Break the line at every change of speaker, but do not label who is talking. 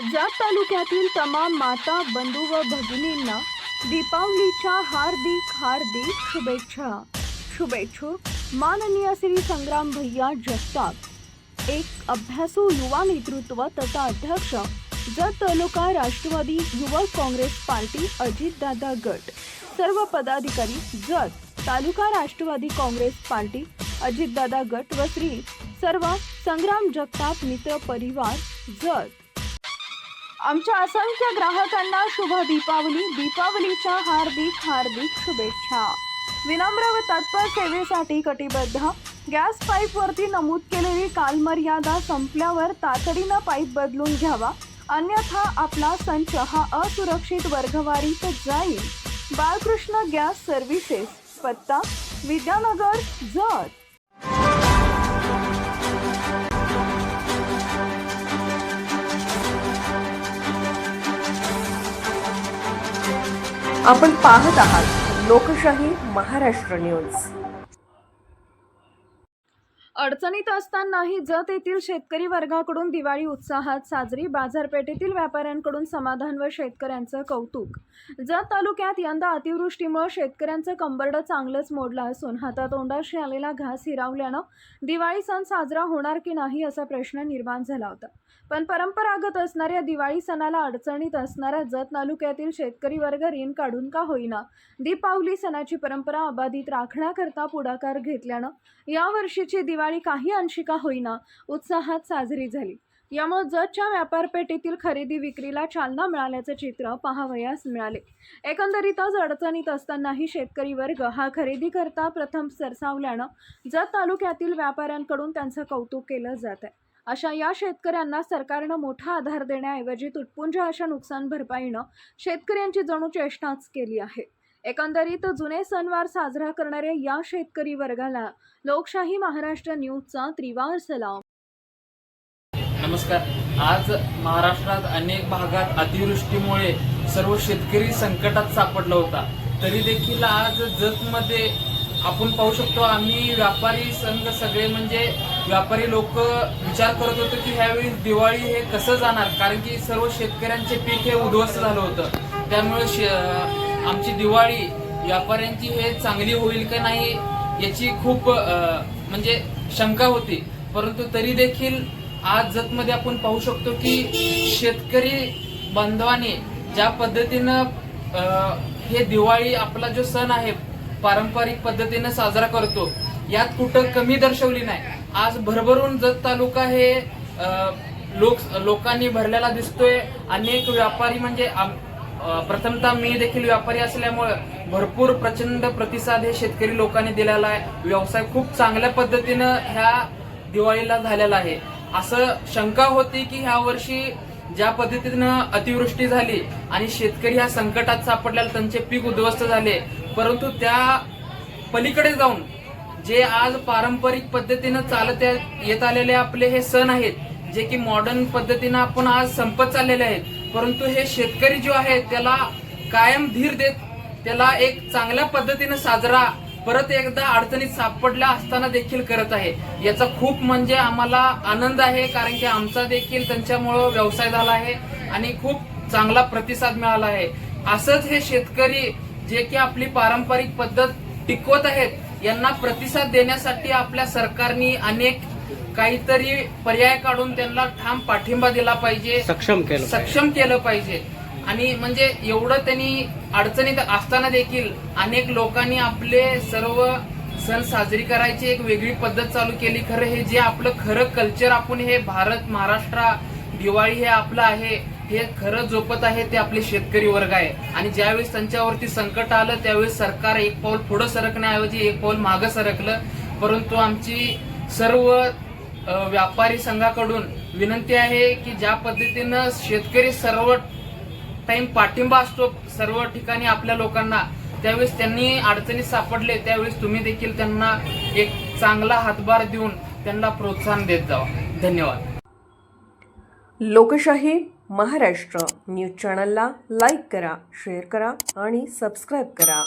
ज्या तालुक्यातील तमाम माता बंधू व भगिनींना दीपावलीच्या हार्दिक हार्दिक शुभेच्छा. शुभेच्छुक माननीय श्री संग्राम भैया जगताप. एक अभ्यासू युवा नेतृत्व तथा अध्यक्ष जत तालुका राष्ट्रवादी युवक काँग्रेस पार्टी अजितदादा गट. सर्व पदाधिकारी जत तालुका राष्ट्रवादी काँग्रेस पार्टी अजितदादा गट व श्री सर्व संग्राम जगताप मित्र परिवार जत आमच्या असंख्य ग्राहकांना शुभ दीपावली. दीपावलीच्या हार्दिक हार्दिक शुभेच्छा. विनम्र व तत्पर सेवेसाठी कटिबद्ध. गॅस पाईपवरती नमूद केलेली कालमर्यादा संपल्यावर तातडीनं पाईप बदलून घ्यावा. अन्यथा आपला संच हा असुरक्षित वर्गवारीत जाईल. Balkrishna gas services. पत्ता विद्यानगर जत.
आपण पाहत आहात लोकशाही महाराष्ट्र न्यूज.
अडचणीत असतानाही जत येथील शेतकरी वर्गाकडून दिवाळी उत्साहात साजरी बाजारपेठेतील व्यापाऱ्यांकडून समाधान व शेतकऱ्यांचं कौतुक. जत तालुक्यात यंदा अतिवृष्टीमुळे शेतकऱ्यांचं कंबरडं चांगलंच मोडलं असून हातातोंडाशी आलेला घास हिरावल्यानं दिवाळी सण साजरा होणार की नाही असा प्रश्न निर्माण झाला होता. पण परंपरागत असणाऱ्या दिवाळी सणाला अडचणीत असणाऱ्या जत तालुक्यातील शेतकरी वर्ग ऋण काढून का होईना? दीपावली सणाची परंपरा अबाधित राखण्याकरता पुढाकार घेतल्यानं यावर्षीची दिवाळी काही अंशी का होईना उत्साहात साजरी झाली. यामुळे जतच्या व्यापारपेठेतील खरेदी विक्रीला चालना मिळाल्याचं चित्र पाहावयास मिळाले. एकंदरीतच अडचणीत असतानाही शेतकरी वर्ग हा खरेदी करता प्रथम सरसावल्यानं जत तालुक्यातील व्यापाऱ्यांकडून त्यांचं कौतुक केलं जात आहे अशा या शेतकऱ्यांना सरकारनं मोठा आधार देण्याऐवजी तुटपुंज अशा नुकसान भरपाईनं शेतकऱ्यांची जणू चेष्टाच केली आहे. एकंदरीत जुने सणवार साजरा करणाऱ्या या शेतकरी वर्गाला लोकशाही महाराष्ट्र न्यूजचा त्रिवार सलाम.
नमस्कार. आज महाराष्ट्रात अनेक भागात अतिवृष्टीमुळे सर्व शेतकरी संकटात सापडला होता. तरी देखील आज जतमध्ये आपण पाहू शकतो आम्ही व्यापारी संघ सगळे म्हणजे व्यापारी लोक विचार करत होतो की ह्यावेळी दिवाळी हे कसं जाणार? कारण की सर्व शेतकऱ्यांचे पीक हे उद्ध्वस्त झालं होतं. त्यामुळे शे आमची दिवाळी व्यापाऱ्यांची हे चांगली होईल का नाही याची खूप म्हणजे शंका होती. परंतु तरी देखील आज जतमध्ये आपण पाहू शकतो की शेतकरी बांधवाने ज्या पद्धतीनं हे दिवाळी आपला जो सण आहे पारंपरिक पद्धतीनं साजरा करतो यात कुठं कमी दर्शवली नाही. आज भरभरून जत तालुका हे लोक लोकांनी भरलेला दिसतोय. अनेक व्यापारी म्हणजे आम- प्रथमतः मी देखील व्यापारी असल्यामुळं भरपूर प्रचंड प्रतिसाद हे शेतकरी लोकांनी दिलेला आहे. व्यवसाय खूप चांगल्या पद्धतीनं ह्या दिवाळीला झालेला आहे. असं शंका होती की ह्या वर्षी ज्या पद्धतीनं अतिवृष्टी झाली आणि शेतकरी ह्या संकटात सापडल्याला त्यांचे पीक उद्ध्वस्त झाले परंतु त्या पलीकडे जाऊन जे आज पारंपरिक पद्धतीनं चालत येत आलेले आपले हे सण आहेत जे की मॉडर्न पद्धतीनं आपण आज संपत चाललेले आहेत परंतु हे शेतकरी जो आहे त्याला कायम धीर देत त्याला एक चांगल्या पद्धतीनं साजरा परत एकदा अडचणीत सापडल्या असताना देखील करत आहे. याचा खूप म्हणजे आम्हाला आनंद आहे कारण की आमचा देखील त्यांच्यामुळं व्यवसाय झाला आहे आणि खूप चांगला प्रतिसाद मिळाला आहे. असंच हे शेतकरी जे की आपली पारंपरिक पद्धत टिकवत आहेत यांना प्रतिसाद देण्यासाठी आपल्या सरकारने अनेक काहीतरी पर्याय काढून त्यांना ठाम पाठिंबा दिला पाहिजे.
सक्षम केलं पाहिजे.
सक्षम केलं पाहिजे. आणि म्हणजे एवढं त्यांनी अडचणीत असताना देखील अनेक लोकांनी आपले सर्व सण साजरी करायची एक वेगळी पद्धत चालू केली. खरं हे जे आपलं खरं कल्चर आपण हे भारत महाराष्ट्र दिवाळी हे आपलं आहे हे खरं जोपत आहे ते आपले शेतकरी वर्ग आहे. आणि ज्यावेळेस त्यांच्यावरती संकट आलं त्यावेळेस सरकार एक पाऊल पुढं सरकण्याऐवजी एक पाऊल मागं सरकलं. परंतु आमची सर्व व्यापारी संघाकडून विनंती आहे की ज्या पद्धतीनं शेतकरी सर्व टाइम पाठिंबा असतो सर्व ठिकाणी आपल्या लोकांना त्यावेळेस त्यांनी अडचणीत सापडले त्यावेळेस तुम्ही देखील त्यांना एक चांगला हातभार देऊन त्यांना प्रोत्साहन देत जावा. धन्यवाद.
लोकशाही महाराष्ट्र न्यूज चॅनलला लाईक करा शेअर करा आणि सबस्क्राईब करा.